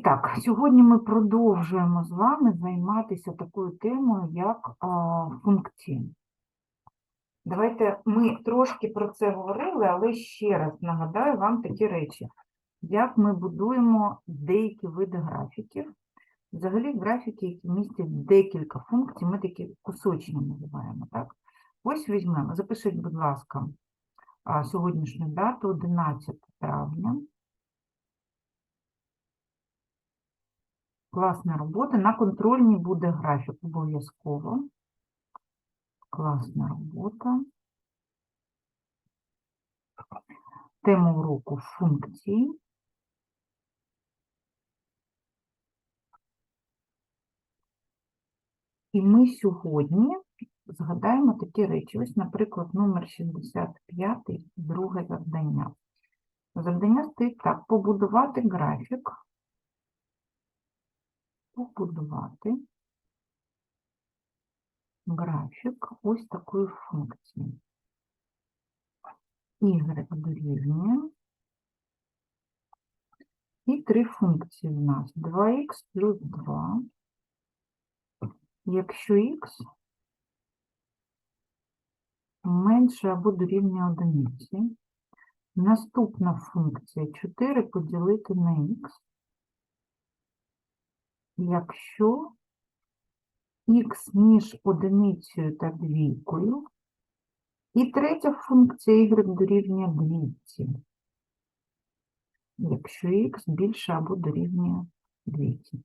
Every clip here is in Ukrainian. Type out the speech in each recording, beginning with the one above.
так, сьогодні ми продовжуємо з вами займатися такою темою, як функції. Давайте ми трошки про це говорили, але ще раз нагадаю вам такі речі, як ми будуємо деякі види графіків. Взагалі графіки, які містять декілька функцій, ми такі кусочні називаємо. Так? Ось візьмемо, запишіть, будь ласка, сьогоднішню дату 11 травня. Класна робота. На контрольній буде графік обов'язково. Класна робота. Тема уроку функції. І ми сьогодні згадаємо такі речі. Ось, наприклад, номер 65, друге завдання. Завдання стоїть так: побудувати графік побудувати графік ось такої функції. Y дорівнює. І три функції в нас 2х плюс 2. Якщо х менше або дорівнює одиниці, наступна функція 4 поділити на х якщо х між одиницею та двійкою, і третя функція y дорівнює двійці, якщо х більше або дорівнює двійці.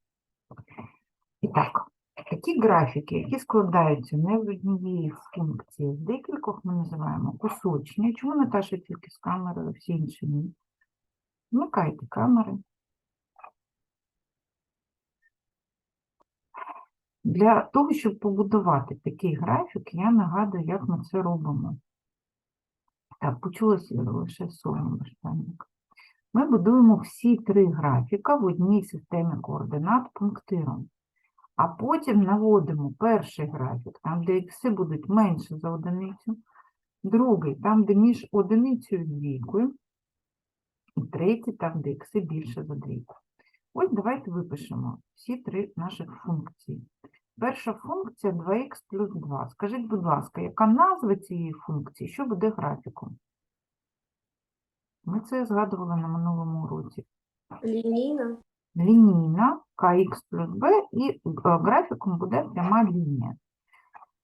І так, такі графіки, які складаються не з однієї функції, з декількох ми називаємо кусочні. Чому Наташа тільки з камери, а всі інші ні? Вмикайте камери. Для того, щоб побудувати такий графік, я нагадую, як ми це робимо. Так, почулося лише слово баштанник. Ми будуємо всі три графіка в одній системі координат пунктиром. А потім наводимо перший графік, там, де ікси будуть менше за одиницю, другий, там, де між одиницею і двійкою, і третій, там, де ікси більше за двійку. Ось давайте випишемо всі три наших функції. Перша функція 2х плюс 2. Скажіть, будь ласка, яка назва цієї функції? Що буде графіком? Ми це згадували на минулому уроці. Лінійна. Лінійна kx плюс b і е, графіком буде пряма лінія.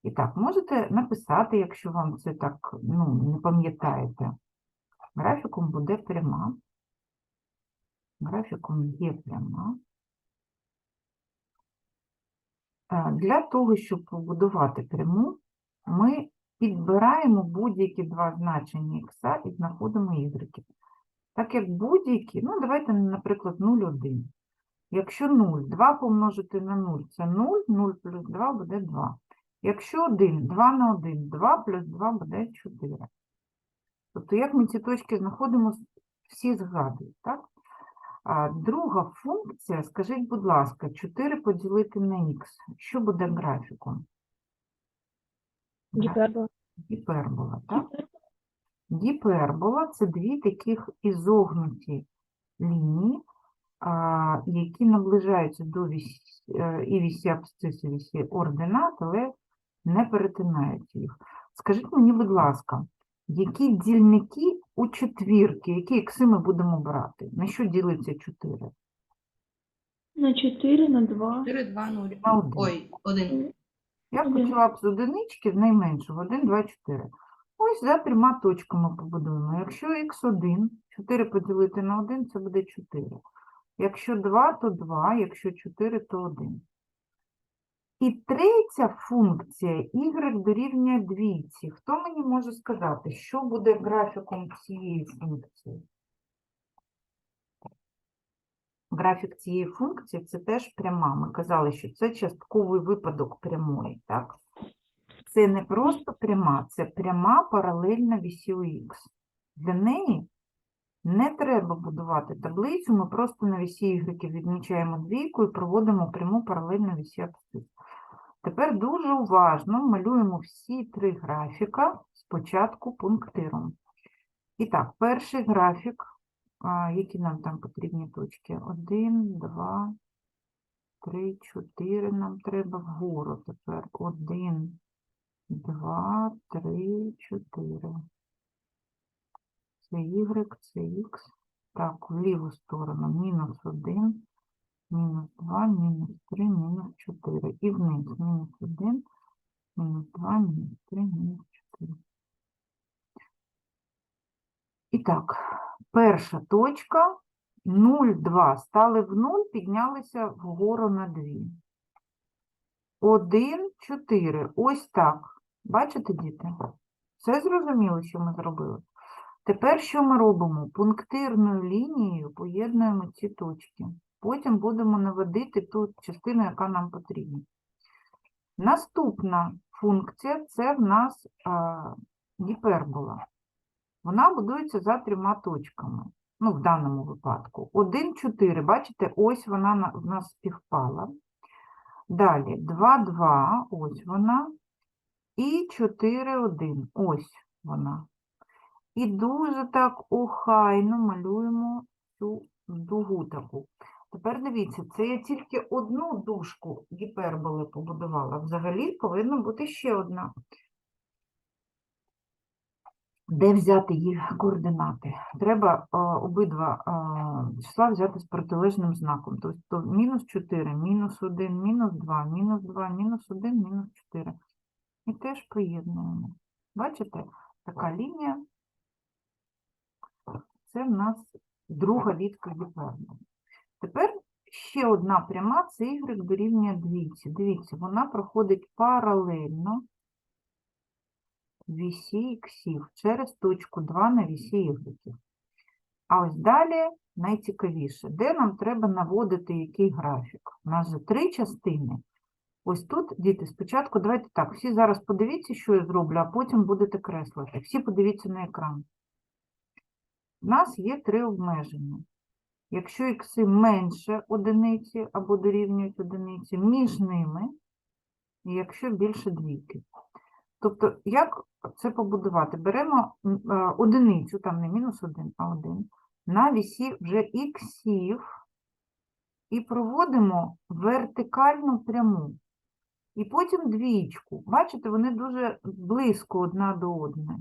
І так, можете написати, якщо вам це так ну, не пам'ятаєте. Графіком буде пряма. Графіком є пряма. Е, Для того, щоб побудувати пряму, ми підбираємо будь-які два значення х і знаходимо y. Так як будь-які, ну давайте, наприклад, 0,1. Якщо 0, 2 помножити на 0 це 0, 0 плюс 2 буде 2. Якщо 1, 2 на 1, 2 плюс 2 буде 4. Тобто, як ми ці точки знаходимо, всі згадують, так? А друга функція, скажіть, будь ласка, 4 поділити на х. Що буде графіком? Гіпербола. Гіпербола, так? Гіпербола – це дві таких ізогнуті лінії, які наближаються до вісі, е, і вісі абсцису, вісі ординат, але не перетинають їх. Скажіть мені, будь ласка, які дільники у четвірки, які ікси ми будемо брати? На що ділиться 4? На 4, на 2. 4, 2, 0. На один. Ой, 1. Я б Один. почала б з одинички, з найменшого, 1, 2, 4. Ось за трьома точками побудуємо. Якщо х1, 4 поділити на 1, це буде 4. Якщо 2, то 2, якщо 4, то 1. І третя функція y дорівнює двійці. Хто мені може сказати, що буде графіком цієї функції? Графік цієї функції це теж пряма. Ми казали, що це частковий випадок прямої, так? Це не просто пряма, це пряма паралельна вісі х. Для неї не треба будувати таблицю, ми просто на вісі y відмічаємо двійку і проводимо пряму паралельно вісі абсцис. Тепер дуже уважно малюємо всі три графіка спочатку пунктиром. І так, перший графік які нам там потрібні точки? Один, два, три, чотири нам треба вгору тепер. Один, два, три, чотири. Це Y, це X. Так, в ліву сторону мінус 1, мінус 2, мінус 3, мінус 4. І вниз мінус 1, мінус 2, мінус 3, мінус 4. І так, перша точка 0, 2. Стали в 0, піднялися вгору на 2. 1, 4. Ось так. Бачите, діти? Все зрозуміло, що ми зробили? Тепер що ми робимо? Пунктирною лінією поєднуємо ці точки. Потім будемо наводити ту частину, яка нам потрібна. Наступна функція це в нас а, гіпербола. Вона будується за трьома точками. Ну, в даному випадку. 1, 4. Бачите, ось вона на- в нас співпала. Далі 2, 2, ось вона. І 4, 1, ось вона. І дуже так охайно малюємо цю дугу таку. Тепер дивіться, це я тільки одну дужку гіперболи побудувала. Взагалі повинна бути ще одна. Де взяти їх координати? Треба а, обидва а, числа взяти з протилежним знаком. Тобто мінус 4, мінус 1, мінус 2, мінус 2, мінус 1, мінус 4. І теж поєднуємо. Бачите, така лінія. Це в нас друга відка гіперболи. Тепер ще одна пряма, це y дорівнює двійці. Дивіться, вона проходить паралельно вісі іксів через точку 2 на вісі ігреків. А ось далі найцікавіше, де нам треба наводити який графік. У нас же три частини. Ось тут, діти, спочатку давайте так, всі зараз подивіться, що я зроблю, а потім будете креслити. Всі подивіться на екран. У нас є три обмеження. Якщо ікси менше одиниці або дорівнюють одиниці, між ними, і якщо більше двійки. Тобто, як це побудувати? Беремо е, одиницю, там не мінус один, а один, на вісі вже іксів і проводимо вертикальну пряму. І потім двічку. Бачите, вони дуже близько одна до одної.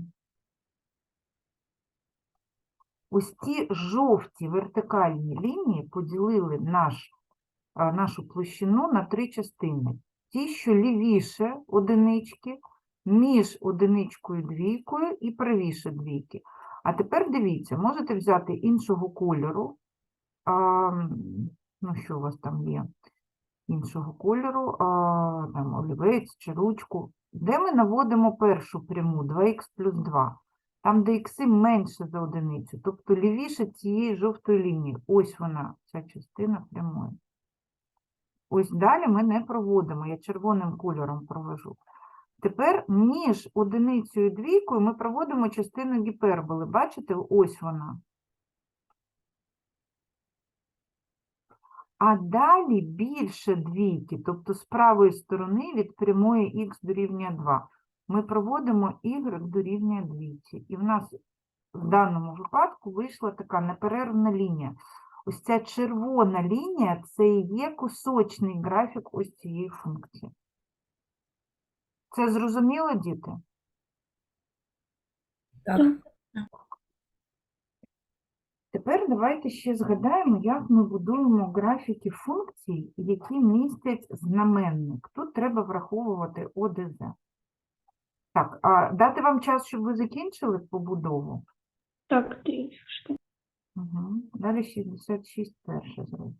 Ось ці жовті вертикальні лінії поділили наш, нашу площину на три частини. Ті, що лівіше одинички, між одиничкою двійкою і правіше двійки. А тепер дивіться, можете взяти іншого кольору. А, ну, що у вас там є? Іншого кольору, а, там олівець чи ручку. Де ми наводимо першу пряму 2х плюс 2? Там, де ікси менше за одиницю, тобто лівіше цієї жовтої лінії. Ось вона, ця частина прямої. Ось далі ми не проводимо, я червоним кольором провожу. Тепер між одиницею і двійкою ми проводимо частину гіперболи. Бачите, ось вона. А далі більше двійки, тобто з правої сторони від прямої х дорівнює 2. Ми проводимо y дорівнює двійці. І в нас в даному випадку вийшла така неперервна лінія. Ось ця червона лінія це і є кусочний графік ось цієї функції. Це зрозуміло, діти? Так. Тепер давайте ще згадаємо, як ми будуємо графіки функцій, які містять знаменник. Тут треба враховувати ОДЗ. Так, а дати вам час, щоб ви закінчили побудову? Так, трішки. Угу. Далі 66 перше зробимо.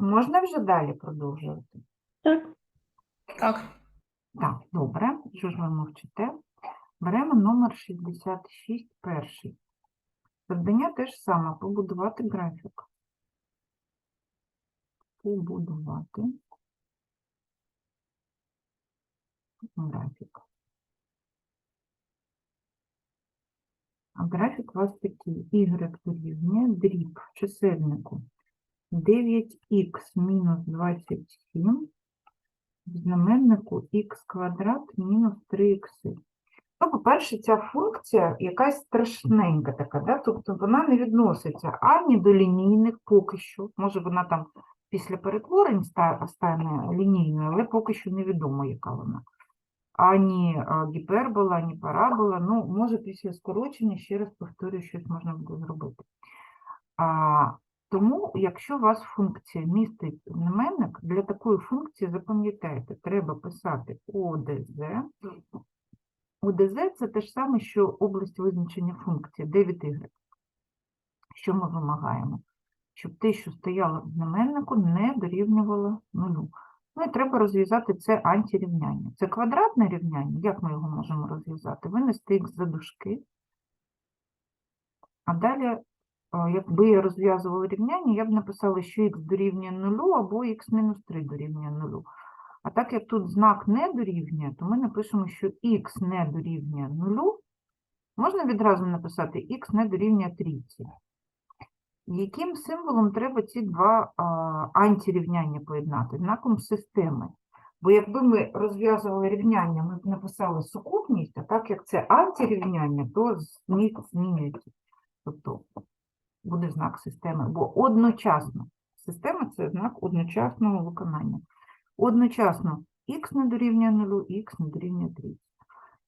Можна вже далі продовжувати? Так, Так. Так, добре. Що ж ви мовчите? Беремо номер 66, перший. Завдання те ж саме, побудувати графік. Побудувати графік. А графік у вас такий. Y дорівнює дріб чисельнику 9х мінус 27 в знаменнику х квадрат мінус 3х. Ну, по-перше, ця функція якась страшненька така, да? тобто вона не відноситься ані до лінійних поки що. Може, вона там після перетворень стане лінійною, але поки що невідомо, яка вона. Ані гіпербола, ані парабола. Ну, може, після скорочення, ще раз повторюю, щось можна буде зробити. Тому, якщо у вас функція містить знаменник, для такої функції запам'ятайте, треба писати ОДЗ. ОДЗ – це те ж саме, що область визначення функції 9y. Що ми вимагаємо? Щоб те, що стояло в знаменнику, не дорівнювало нулю. Ну і треба розв'язати це антирівняння. Це квадратне рівняння. Як ми його можемо розв'язати? Винести х за дужки. А далі Якби я розв'язувала рівняння, я б написала, що х дорівнює нулю або х мінус 3 дорівнює нулю. А так як тут знак не дорівнює, то ми напишемо, що х не дорівнює нулю. Можна відразу написати х не дорівнює трійці. Яким символом треба ці два а, антирівняння поєднати? Знаком системи. Бо якби ми розв'язували рівняння, ми б написали сукупність, а так як це антирівняння, то змінюється. Тобто буде знак системи, бо одночасно. Система це знак одночасного виконання. Одночасно х не дорівнює 0, х не дорівнює 3.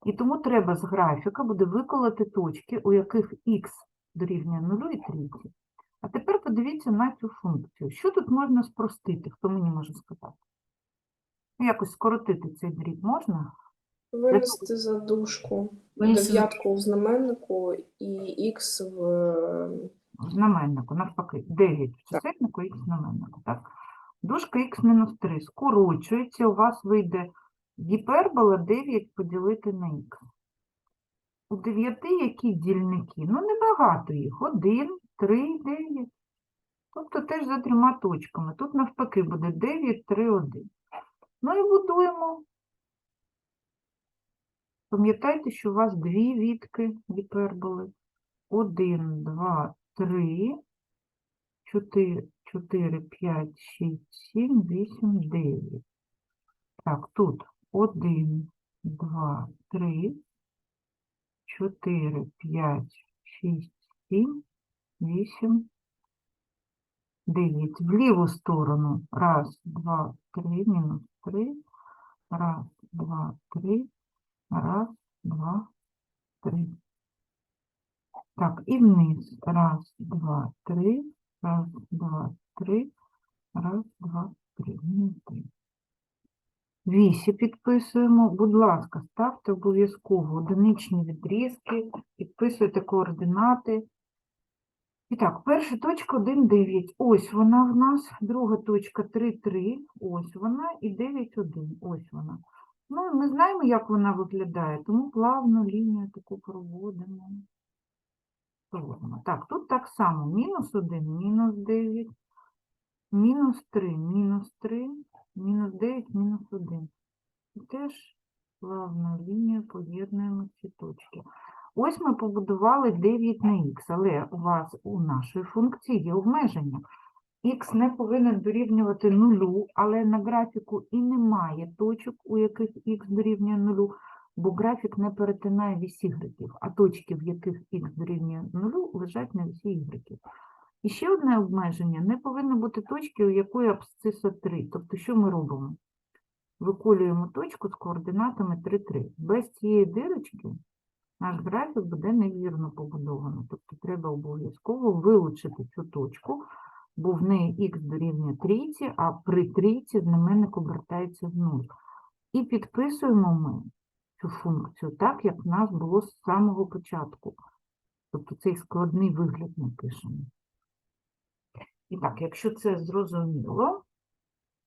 І тому треба з графіка буде виколоти точки, у яких х дорівнює 0 і 3. А тепер подивіться на цю функцію. Що тут можна спростити? Хто мені може сказати? Ну, Якось скоротити цей дріб можна? Винести за дужку Винести дев'ятку в знаменнику і х в В знаменнику, навпаки, 9 в чисельнику, х в знаменнику, так? Дужка х мінус 3 скорочується, у вас вийде гіпербола 9 поділити на х. У 9 які дільники? Ну, небагато їх. 1, 3, 9. Тобто теж за трьома точками. Тут навпаки буде 9, 3, 1. Ну і будуємо. Пам'ятайте, що у вас дві відки гіперболи. 1, 2, 3, 4, 4, 5, 6, 7, 8, 9. Так, тут 1, 2, 3, 4, 5, 6, 7, 8, 9. В ліву сторону. Раз, два, три, мінус 3. Раз, два, три. Раз, два, три. Так, і вниз. Раз, два, три. Раз, два, три. Раз, два, три. Вісі підписуємо. Будь ласка, ставте обов'язково одиничні відрізки, підписуйте координати. І так, перша точка 1,9. Ось вона в нас. Друга точка 3,3. Ось вона. І 9,1. Ось вона. Ну, ми знаємо, як вона виглядає, тому плавно лінію таку проводимо. Проводимо. Так, тут так само. Мінус 1, мінус 9, мінус 3, мінус 3, мінус 9, мінус 1. І теж плавно лінію поєднуємо ці точки. Ось ми побудували 9 на х, але у вас у нашої функції є обмеження. Х не повинен дорівнювати нулю, але на графіку і немає точок, у яких х дорівнює нулю, бо графік не перетинає вісі ігреків, а точки, в яких х дорівнює нулю, лежать на вісі ігреків. І ще одне обмеження – не повинно бути точки, у якої абсциса 3. Тобто, що ми робимо? Виколюємо точку з координатами 3, 3. Без цієї дирочки наш графік буде невірно побудований. Тобто, треба обов'язково вилучити цю точку, бо в неї х дорівнює трійці, а при трійці знаменник обертається в нуль. І підписуємо ми цю функцію так, як в нас було з самого початку. Тобто цей складний вигляд ми пишемо. І так, якщо це зрозуміло,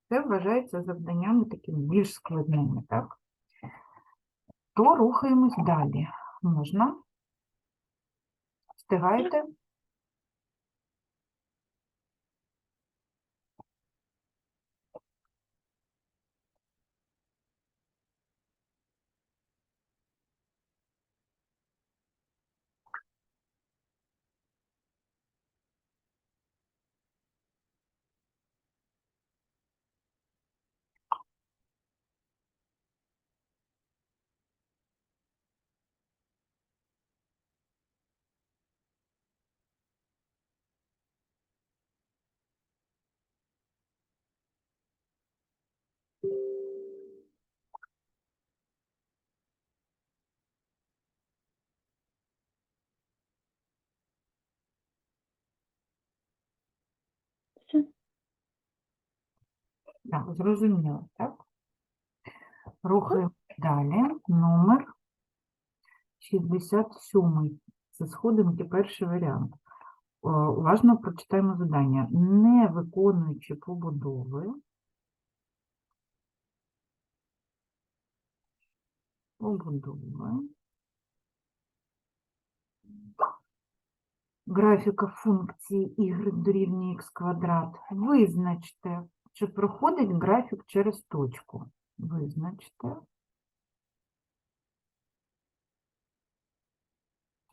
це вважається завданнями такими більш складними, так? То рухаємось далі. Можна? Встигаєте? Так, зрозуміло, так? Рухаємо далі. Номер 67. Це сходинки, перший варіант. Уважно прочитаємо завдання. Не виконуючи побудови, побудови, графіка функції y дорівнює х квадрат, визначте, чи проходить графік через точку. Визначте,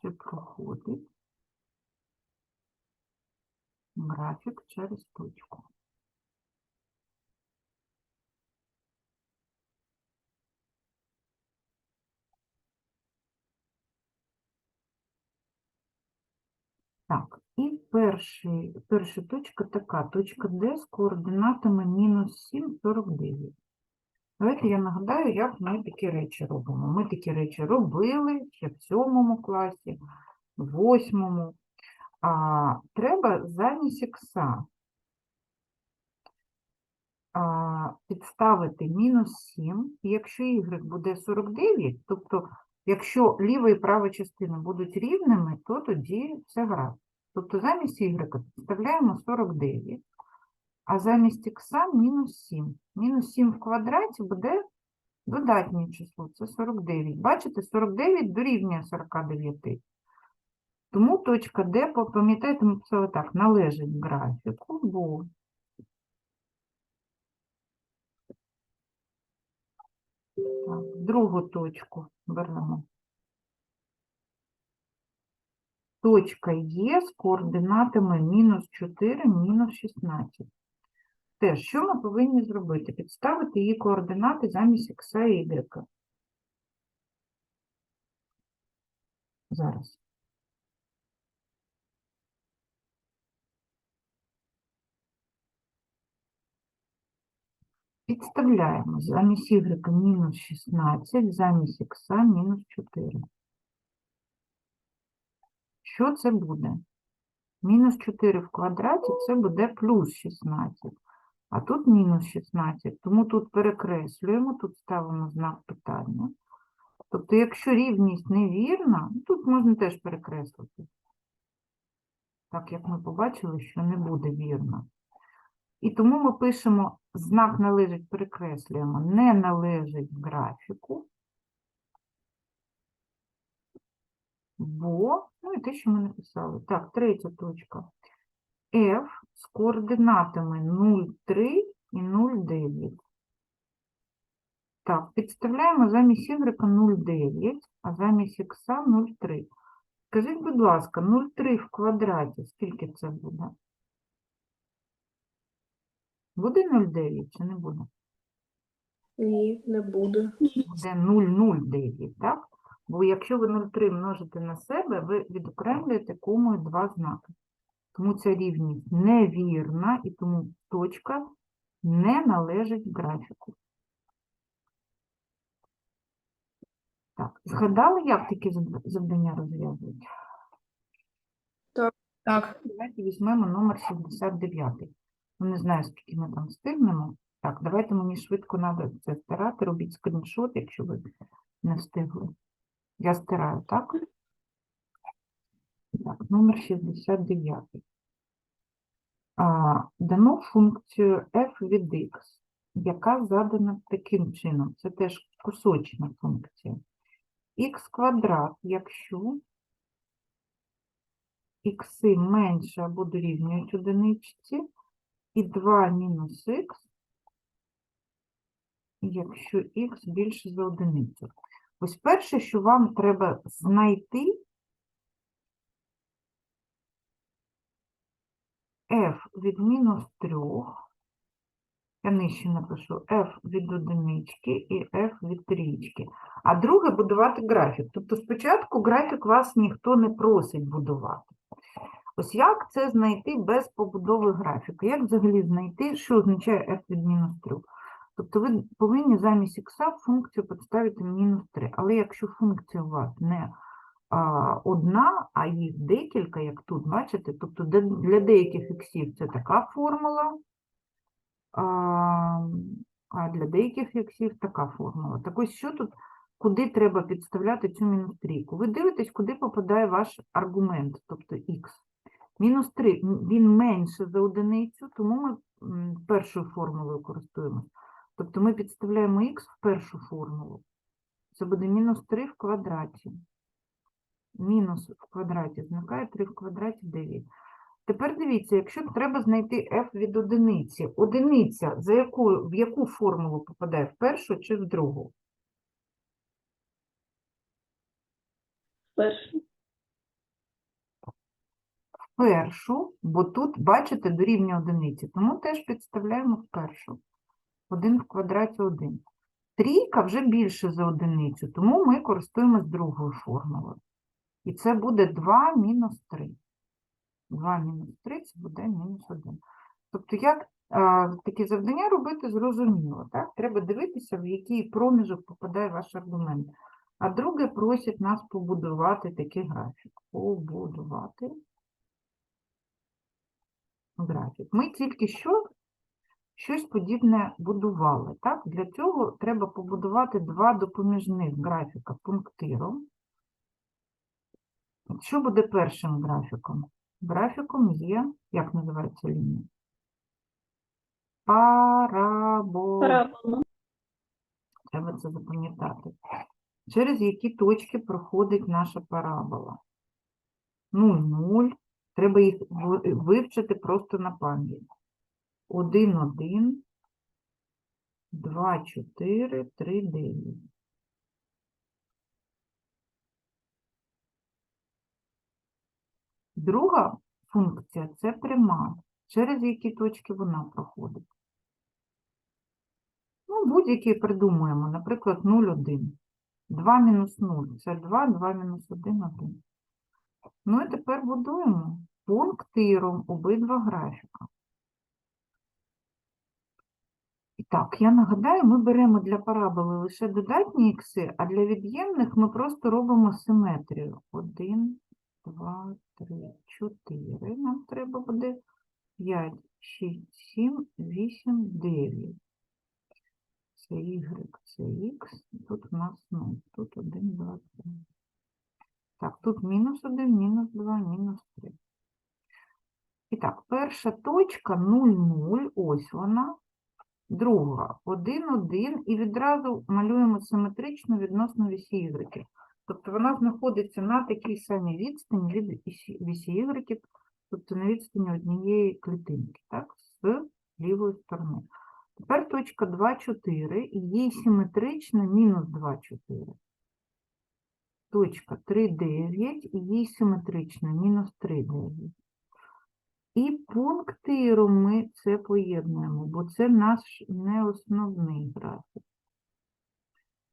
чи проходить графік через точку. Так, і перший, перша точка така, точка D з координатами мінус 7, 49. Давайте я нагадаю, як ми такі речі робимо. Ми такі речі робили ще в сьомому класі, в восьмому. А, треба замість ікса а, підставити мінус 7. І якщо y буде 49, тобто якщо ліва і права частина будуть рівними, то тоді це гаразд. Тобто замість y підставляємо 49, а замість х мінус 7. Мінус 7 в квадраті буде додатнє число, це 49. Бачите, 49 дорівнює 49. Тому точка D, пам'ятаєте, ми писали так, належить графіку, бо так, другу точку беремо. Точка Є з координатами мінус 4, мінус 16. Теж, що ми повинні зробити? Підставити її координати замість х і y. Зараз. Підставляємо замість y мінус 16, замість х мінус 4. Що це буде? Мінус 4 в квадраті це буде плюс 16. А тут мінус 16, тому тут перекреслюємо, тут ставимо знак питання. Тобто, якщо рівність невірна, тут можна теж перекреслити. Так як ми побачили, що не буде вірно. І тому ми пишемо знак належить, перекреслюємо, не належить графіку, бо, ну і те, що ми написали. Так, третя точка. F з координатами 0,3 і 0,9. Так, підставляємо замість y 0,9, а замість х 0,3. Скажіть, будь ласка, 0,3 в квадраті, скільки це буде? Буде 0,9 чи не буде? Ні, не буде. Буде 0,09, так? Бо якщо ви 0,3 множите на себе, ви відокремлюєте комою два знаки. Тому ця рівність невірна, і тому точка не належить графіку. Так, згадали, як такі завдання розв'язують? Так, Давайте візьмемо номер 79. Ну, не знаю, скільки ми там встигнемо. Так, давайте мені швидко треба це стирати. Робіть скріншот, якщо ви не встигли. Я стираю, так? Так, номер 69. а, дано функцію f від x, яка задана таким чином. Це теж кусочна функція. х квадрат, якщо ікси менше або дорівнюють одиничці, і 2 мінус х, якщо х більше за одиницю. Ось перше, що вам треба знайти f від мінус 3, я нижче напишу f від одинички і f від трієчки. А друге будувати графік. Тобто спочатку графік вас ніхто не просить будувати. Ось як це знайти без побудови графіку? Як взагалі знайти, що означає f від мінус 3? Тобто ви повинні замість х функцію підставити мінус 3. Але якщо функція у вас не а, одна, а їх декілька, як тут, бачите, тобто для деяких іксів це така формула, а, а для деяких іксів така формула. Так ось що тут, куди треба підставляти цю мінус трійку? Ви дивитесь, куди попадає ваш аргумент, тобто х. Мінус 3, він менше за одиницю, тому ми першою формулою користуємося. Тобто ми підставляємо х в першу формулу. Це буде мінус 3 в квадраті. Мінус в квадраті зникає 3 в квадраті 9. Тепер дивіться, якщо треба знайти f від одиниці, одиниця за якою, в яку формулу попадає, в першу чи в другу? Перший. В першу, бо тут, бачите, дорівнює одиниці, тому теж підставляємо в першу. 1 в квадраті 1. Трійка вже більше за одиницю, тому ми користуємось другою формулою. І це буде 2 мінус 3. 2 мінус 3 це буде мінус 1. Тобто, як а, такі завдання робити, зрозуміло. Так? Треба дивитися, в який проміжок попадає ваш аргумент. А друге, просять нас побудувати такий графік. Побудувати графік. Ми тільки що щось подібне будували. Так? Для цього треба побудувати два допоміжних графіка пунктиром. Що буде першим графіком? Графіком є, як називається лінія? Парабола. Парабола. Треба це запам'ятати. Через які точки проходить наша парабола? 0, 0. Треба їх вивчити просто на пам'ять. 1, 1, 2, 4, 3, 9. Друга функція – це пряма. Через які точки вона проходить? Ну, будь-які придумуємо, наприклад, 0, 1. 2 мінус 0 – це 2, 2 мінус 1 – 1. Ну і тепер будуємо пунктиром обидва графіка. І так, я нагадаю, ми беремо для параболи лише додатні ікси, а для від'ємних ми просто робимо симетрію. 1, 2, 3, 4. Нам треба буде 5, 6, 7, 8, 9. Це Y, це X, тут у нас 0, тут 1, 2, 3. Так, тут мінус 1, мінус 2, мінус 3. І так, перша точка 0, 0, ось вона. Друга 1, 1, і відразу малюємо симетрично відносно вісі Y. Тобто вона знаходиться на такій самій відстані від вісі Y, тобто на відстані однієї клітинки, так, з лівої сторони. Тепер точка 2, 4, і їй симетрично мінус 2, 4. Точка 3, 9, і їй симетрично мінус 3, 9. І пунктиром ми це поєднуємо, бо це наш не основний графік.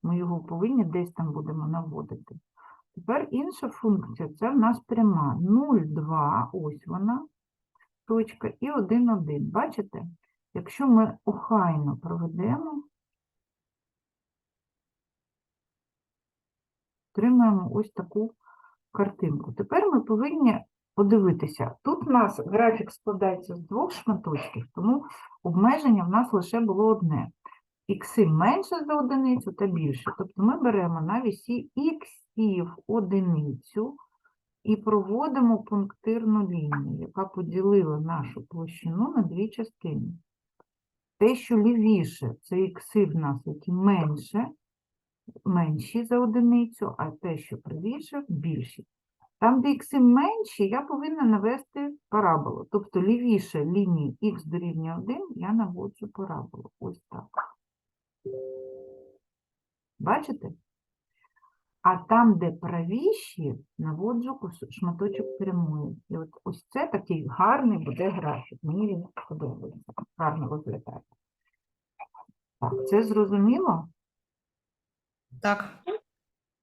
Ми його повинні десь там будемо наводити. Тепер інша функція це в нас пряма 0, 2, ось вона, точка, і 1, 1. Бачите? Якщо ми охайно проведемо, отримаємо ось таку картинку. Тепер ми повинні подивитися. Тут у нас графік складається з двох шматочків, тому обмеження в нас лише було одне. Ікси менше за одиницю та більше. Тобто ми беремо на вісі іксів одиницю і проводимо пунктирну лінію, яка поділила нашу площину на дві частини. Те, що лівіше, це ікси в нас, які менше, менші за одиницю, а те, що правіше, більші. Там, де ікси менші, я повинна навести параболу. Тобто лівіше лінії х дорівнює 1 я наводжу параболу. Ось так. Бачите? А там, де правіші, наводжу шматочок прямої. І от ось це такий гарний буде графік. Мені він подобається. Гарно виглядає. Так, це зрозуміло? Так.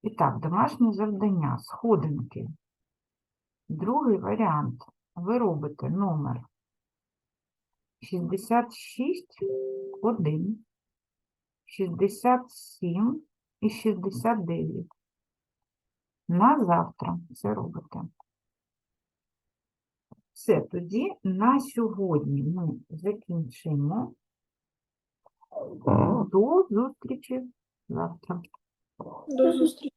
І так, домашнє завдання, сходинки. Другий варіант. Ви робите номер 66, 1, 67 і 69. На завтра це робите. Все, тоді на сьогодні ми закінчимо. До зустрічі завтра. До зустрічі.